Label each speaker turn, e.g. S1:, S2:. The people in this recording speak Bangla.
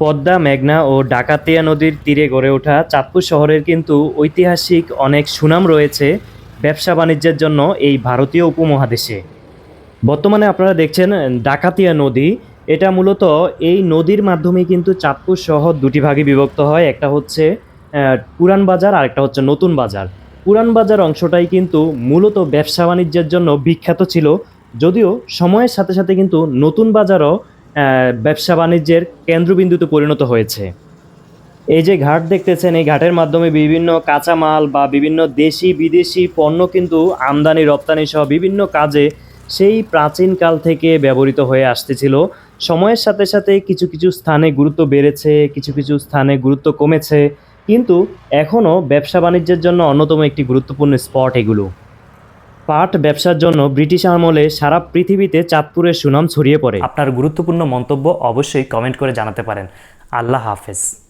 S1: পদ্মা, মেঘনা ও ডাকাতিয়া নদীর তীরে গড়ে ওঠা চাঁদপুর শহরের কিন্তু ঐতিহাসিক অনেক সুনাম রয়েছে ব্যবসা বাণিজ্যের জন্য এই ভারতীয় উপমহাদেশে। বর্তমানে আপনারা দেখছেন ডাকাতিয়া নদী। এটা মূলত এই নদীর মাধ্যমে কিন্তু চাঁদপুর শহর দুটি ভাগে বিভক্ত হয়। একটা হচ্ছে পুরান বাজার আর একটা হচ্ছে নতুন বাজার। পুরান বাজার অংশটাই কিন্তু মূলত ব্যবসা বাণিজ্যের জন্য বিখ্যাত ছিল। যদিও সময়ের সাথে সাথে কিন্তু নতুন বাজারও ব্যবসা বাণিজ্যের কেন্দ্রবিন্দুতে পরিণত হয়েছে। এই যে ঘাট দেখতেছেন, এই ঘাটের মাধ্যমে বিভিন্ন কাঁচামাল বা বিভিন্ন দেশি, বিদেশি পণ্য কিন্তু আমদানি, রপ্তানি সহ বিভিন্ন কাজে সেই প্রাচীনকাল থেকে ব্যবহৃত হয়ে আসতেছিল। সময়ের সাথে সাথে কিছু কিছু স্থানে গুরুত্ব বেড়েছে, কিছু কিছু স্থানে গুরুত্ব কমেছে। কিন্তু এখনও ব্যবসা বাণিজ্যের জন্য অন্যতম একটি গুরুত্বপূর্ণ স্পট এগুলো। পাট ব্যবসার জন্য ব্রিটিশ আমলে সারা পৃথিবীতে চাঁদপুরের সুনাম ছড়িয়ে পড়ে। আপনার গুরুত্বপূর্ণ মন্তব্য অবশ্যই কমেন্ট করে জানাতে পারেন। আল্লাহ হাফেজ।